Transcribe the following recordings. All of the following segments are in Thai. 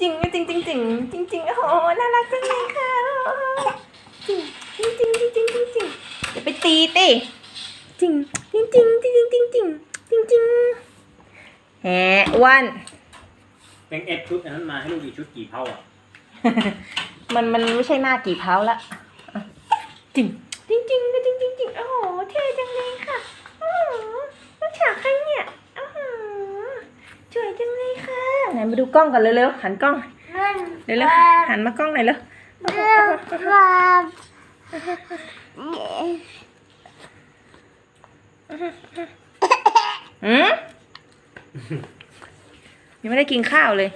จริงจริงจริงจริงจริงโอ้โหน่ารักจังเลยค่ะจริงจริงจริงจริงจริงจริงย่ไปตีตีจริงจริงจริงจริงจริงจริงจริงจริงแหวันเป็นเอ็ดชุดนั้นมาให้ลูกดีชุดกี่เท่าอะมันมันไม่ใช่หน้ากี่เท้าละจริงจริงจริงจริงจริงโอ้โหเท่จังเลยค่ะ นมาดูกล้องกันเร็วๆหันกล้องเร็วๆหันมากล้องหน่อยเร็วอืมยังไม่ได้กินข้าวเลย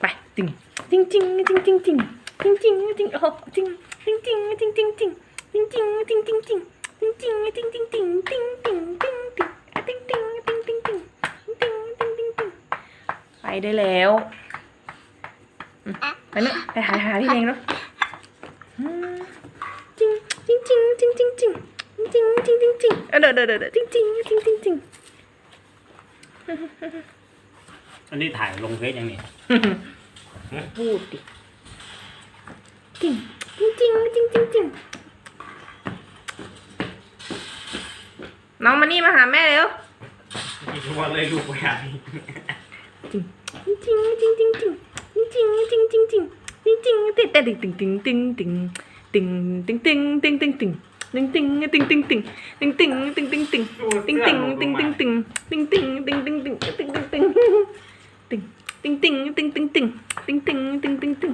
ไปไปไงจริงจริงจริงจริงจริงจริงจริงจริงโอ้จริงจริงจริงจริงจริงจริงจริงจริงจริงจริงจริงจริงจริง ไปได้แล้วอืมไปเนอะไปหาหาพี่เองเนาะอืมจริงจริงจริงจริงจริงจริงจริงจริงจริงจริงเออเดี๋ยวเดี๋ยวเดี๋ยวจริงจริงจริงจริงจริงอันนี้ถ่ายลงเฟซยังนี่พูดดิจริงจริงจริงจริงจริงจริงน้องมานี่มาหาแม่เร็วทุกวันเลยลูกไปหาจริง จริงจริงจริงจริงจริงจริงจริงจริงจริงจริงติดแต่ติงติงติงติงติงติงติงติงติงติงติงติงติงติงติงติงติงติง